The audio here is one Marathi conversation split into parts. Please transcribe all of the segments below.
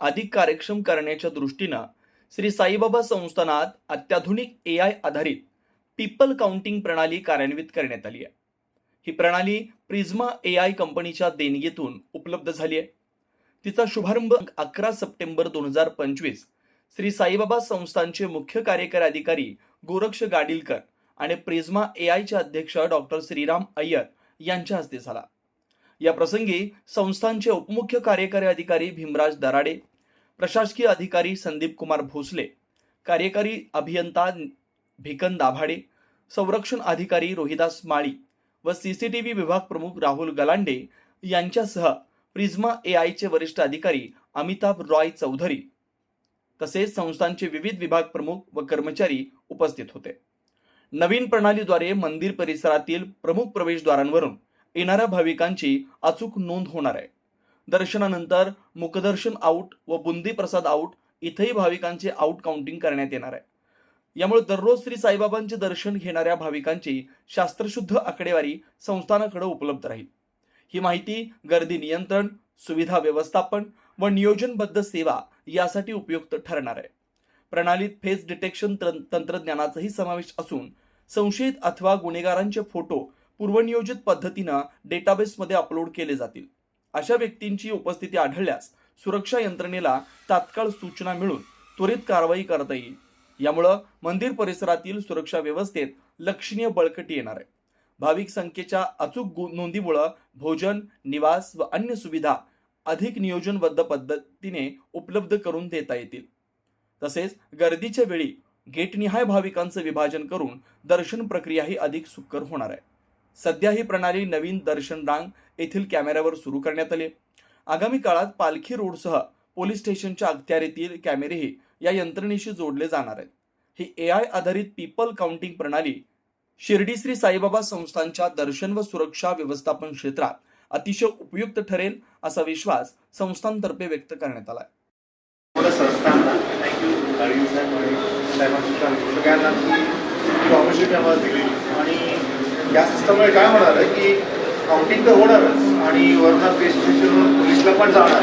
अधिक कार्यक्षम करण्याच्या दृष्टीनं श्री साईबाबा संस्थानात अत्याधुनिक ए आय आधारित पीपल काउंटिंग प्रणाली कार्यान्वित करण्यात आली आहे. ही प्रणाली प्रिझ्मा ए आय कंपनीच्या देणगीतून उपलब्ध झाली आहे. तिचा शुभारंभ अकरा सप्टेंबर दोन हजार पंचवीस श्री साईबाबा संस्थानचे मुख्य कार्यकारी अधिकारी गोरक्ष गाडीलकर आणि प्रिझ्मा ए आयचे अध्यक्ष डॉक्टर श्रीराम अय्यर यांच्या हस्ते झाला. या प्रसंगी संस्थांचे उपमुख्य कार्यकारी अधिकारी भीमराज दराडे प्रशासकीय अधिकारी संदीप कुमार भोसले कार्यकारी अभियंता भिकन दाभाडे संरक्षण अधिकारी रोहिदास माळी व सीसीटीव्ही विभाग प्रमुख राहुल गलांडे यांच्यासह प्रिझ्मा ए आयचे वरिष्ठ अधिकारी अमिताभ रॉय चौधरी तसेच संस्थांचे विविध विभाग प्रमुख व कर्मचारी उपस्थित होते. नवीन प्रणालीद्वारे मंदिर परिसरातील प्रमुख प्रवेशद्वारांवरून येणाऱ्या भाविकांची अचूक नोंद होणार आहे. दर्शनानंतर मुखदर्शन आऊट व बुंदी प्रसाद आऊट इथेही भाविकांचे आऊट काउंटिंग करण्यात येणार आहे. यामुळे दररोज श्री साईबाबांचे दर्शन घेणाऱ्या भाविकांची शास्त्रशुद्ध आकडेवारी संस्थानाकडे उपलब्ध राहील. ही माहिती गर्दी नियंत्रण सुविधा व्यवस्थापन व नियोजनबद्ध सेवा यासाठी उपयुक्त ठरणार आहे. प्रणालीत फेस डिटेक्शन तंत्रज्ञानाचाही समावेश असून संशयित अथवा गुन्हेगारांचे फोटो पूर्वनियोजित पद्धतीनं डेटाबेसमध्ये अपलोड केले जातील. अशा व्यक्तींची उपस्थिती आढळल्यास सुरक्षा यंत्रणेला तात्काळ सूचना मिळून त्वरित कारवाई करता येईल. यामुळं मंदिर परिसरातील सुरक्षा व्यवस्थेत लक्षणीय बळकटी येणार आहे. भाविक संख्येच्या अचूक गु- नोंदीमुळं भोजन निवास व अन्य सुविधा अधिक नियोजनबद्ध पद्धतीने उपलब्ध करून देता येतील. तसेच गर्दीच्या वेळी गेटनिहाय भाविकांचं विभाजन करून दर्शन प्रक्रियाही अधिक सुकर होणार आहे. सध्या ही प्रणाली नवीन दर्शन रांग येथील कॅमेऱ्यावर सुरू करण्यात आली. आगामी काळात पालखी रोडसह पोलीस स्टेशनच्या अखत्यारीतील कॅमेरेही या यंत्रणेशी जोडले जाणार आहेत. ही ए आय आधारित पीपल काउंटिंग प्रणाली शिर्डी श्री साईबाबा संस्थांच्या दर्शन व सुरक्षा व्यवस्थापन क्षेत्रात अतिशय उपयुक्त ठरेल असा विश्वास संस्थांतर्फे व्यक्त करण्यात आला आहे. या सिस्टममुळे काय होणार आहे की काउंटिंग तर होणारच आणि वरनं पे स्टेशनवर पोलिसला पण जाणार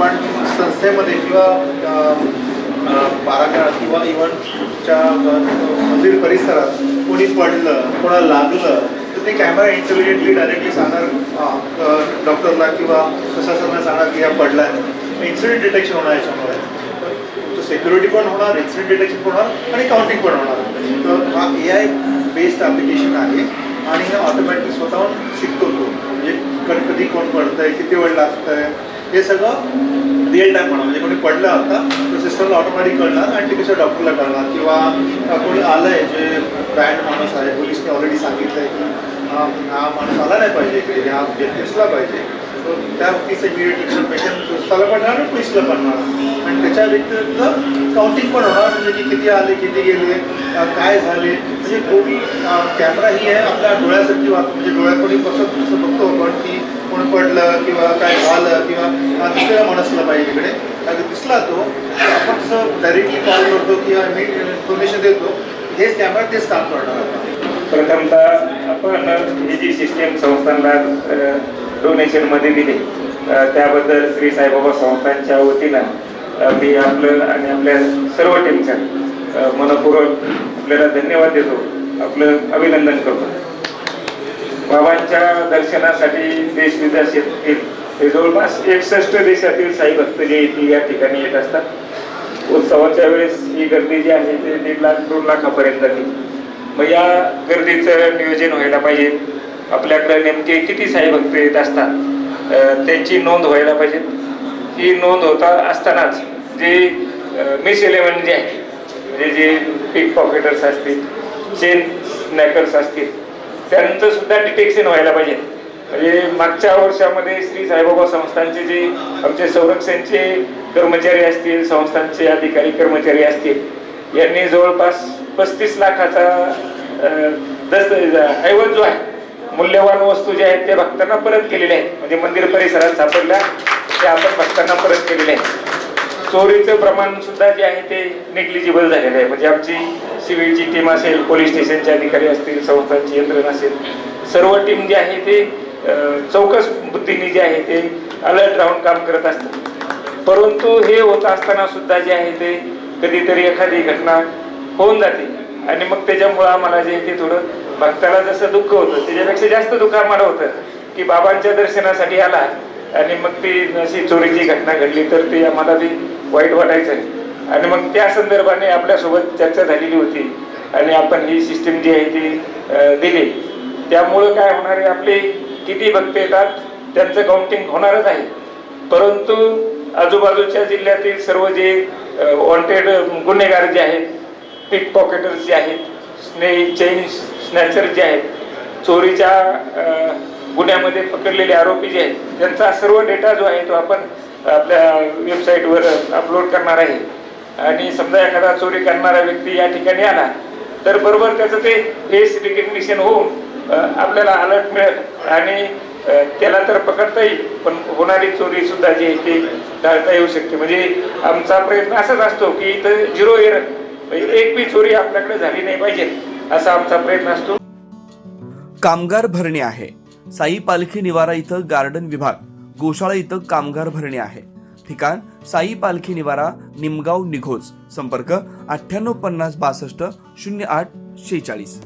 पण संस्थेमध्ये किंवा अं, किंवा इव्हनच्या मंदिर परिसरात कोणी पडलं कोणाला लागलं तर ते कॅमेरा इंटेलिजंटली डायरेक्टली सांगणार डॉक्टरला किंवा प्रशासनाला सांगणार की हा पडला आहे. इन्सिडेंट डिटेक्शन होणार याच्यामुळे. तुमचं सिक्युरिटी पण होणार इन्सिडेंट डिटेक्शन पण होणार आणि काउंटिंग पण होणार. तर हा ए आय बेस्ड ॲप्लिकेशन आहे. आणि हे ऑटोमॅटिक स्वतःहून शिकतो तो. म्हणजे कधी कधी कोण पडतंय किती वेळ लागतंय हे सगळं रिअल टाईम म्हणा. म्हणजे कोणी पडलं आता तर सिस्टमला ऑटोमॅटिक कळणार आणि ते कसं डॉक्टरला कळणार किंवा कोणी आलं आहे जे ब्रँड माणूस आहे पोलिसने ऑलरेडी सांगितलं आहे की हा माणूस आला नाही पाहिजे इकडे ह्या व्यक्ती पाहिजे. त्या व्यक्तीचं इमिडिएट इन्फॉर्मेशन पोलिसला पण आणि पोलिसला पडणार. आणि त्याच्या व्यतिरिक्त काउंटिंग पण होणार म्हणजे की किती आले किती गेले काय झाले. म्हणजे कोणी कॅमेरा ही आहे आपल्या डोळ्यासाठी वाग म्हणजे डोळ्याकडे कसं कसं बघतो आपण की कोण पडलं किंवा काय झालं किंवा दुसऱ्या माणसाला पाहिजे इकडे. आणि दिसला तो आपण जसं डायरेक्टली कॉल करतो किंवा मी इन्फॉर्मेशन देतो हेच कॅमेरा तेच काम करणार. आपण प्रथमतः आपण ही जी सिस्टीम संस्थांना डोनेशनमध्ये दिली. त्याबद्दल श्री साईबाबा संस्थांच्या वतीनं मी आपलं आणि आपल्या सर्व टीमच्या मनपूर्वक आपल्याला धन्यवाद देतो. आपलं अभिनंदन करतो. बाबांच्या दर्शनासाठी देश विदेशातील हे जवळपास एकसष्ट देशातील साई भक्त जे येतील या ठिकाणी येत असतात. उत्सवाच्या वेळेस ही गर्दी जी आहे ते दीड लाख दोन लाखापर्यंत जाते मग या गर्दीचं नियोजन व्हायला पाहिजे. आपल्याकडे नेमके किती साई भक्त येत असतात त्यांची नोंद व्हायला पाहिजे. ही नोंद होता असतानाच जे मिस इलेव्हन जे आहे म्हणजे जे पिक पॉकेटर्स असतील चेन स्नॅकर्स असतील त्यांचं सुद्धा डिटेक्शन व्हायला पाहिजे. म्हणजे मागच्या वर्षामध्ये श्री साईबाबा संस्थांचे जे आमचे संरक्षणचे कर्मचारी असतील संस्थांचे अधिकारी कर्मचारी असतील यांनी जवळपास पस्तीस लाखाचा दस्त ऐवज जो आहे मूल्यवान वस्तू ज्या आहेत त्या भक्तांना परत केलेल्या आहेत. म्हणजे मंदिर परिसरात सापडल्या त्या आपण भक्तांना परत केलेल्या आहेत. चोरीचं प्रमाण सुद्धा जे आहे ते निग्लिजिबल झालेलं आहे. म्हणजे आमची सिव्हिलची टीम असेल पोलीस स्टेशनचे अधिकारी असतील संस्थांची यंत्रणा असेल सर्व टीम जे आहे ते चौकस बुद्धीने जे आहे ते अलर्ट राहून काम करत असतात. परंतु हे होत असताना सुद्धा जे आहे ते कधीतरी एखादी घटना होऊन जाते. आणि मग त्याच्यामुळं आम्हाला जे आहे ते थोडं भक्ताला जसं दुःख होतं त्याच्यापेक्षा जास्त दुःख आम्हाला होतं की बाबांच्या दर्शनासाठी आला. आणि मग ती अशी चोरीची घटना घडली तर ते आम्हाला ती वाईट वाटायचं. आणि मग त्या संदर्भाने आपल्यासोबत चर्चा झालेली होती. आणि आपण ही सिस्टीम जी आहे ती दिली. त्यामुळं काय होणार आहे आपले किती भक्त येतात त्यांचं काउंटिंग होणारच आहे. परंतु आजूबाजूच्या जिल्ह्यातील सर्व जे वॉन्टेड गुन्हेगार जे आहेत पिक पॉकेटर्स जे आहेत स्ने चेन स्नॅचर जे आहेत चोरीच्या गुन्ह्यामध्ये पकडलेले आरोपी जे आहेत त्यांचा सर्व डेटा जो आहे तो आपण आपल्या वेबसाईटवर अपलोड करणार आहे. आणि समजा एखादा चोरी करणारा व्यक्ती या ठिकाणी आला तर बरोबर त्याचं ते फेस रिकग्निशन होऊन आपल्याला अलर्ट मिळेल. आणि त्याला तर पकडता येईल पण होणारी चोरी सुद्धा जी आहे ती टाळता येऊ शकते. म्हणजे आमचा प्रयत्न असाच असतो की इथं झिरो एरर म्हणजे एक बी चोरी आपल्याकडे झाली नाही पाहिजे. असा आमचा प्रयत्न असतो. कामगार भरणे आहे. साई पालखी निवारा इथं गार्डन विभाग गोशाळा इथं कामगार भरणे आहे. ठिकाण साई पालखी निवारा निमगाव निघोज. संपर्क अठ्ठ्याण्णव पन्नास बासष्ट शून्य आठ शेहेचाळीस.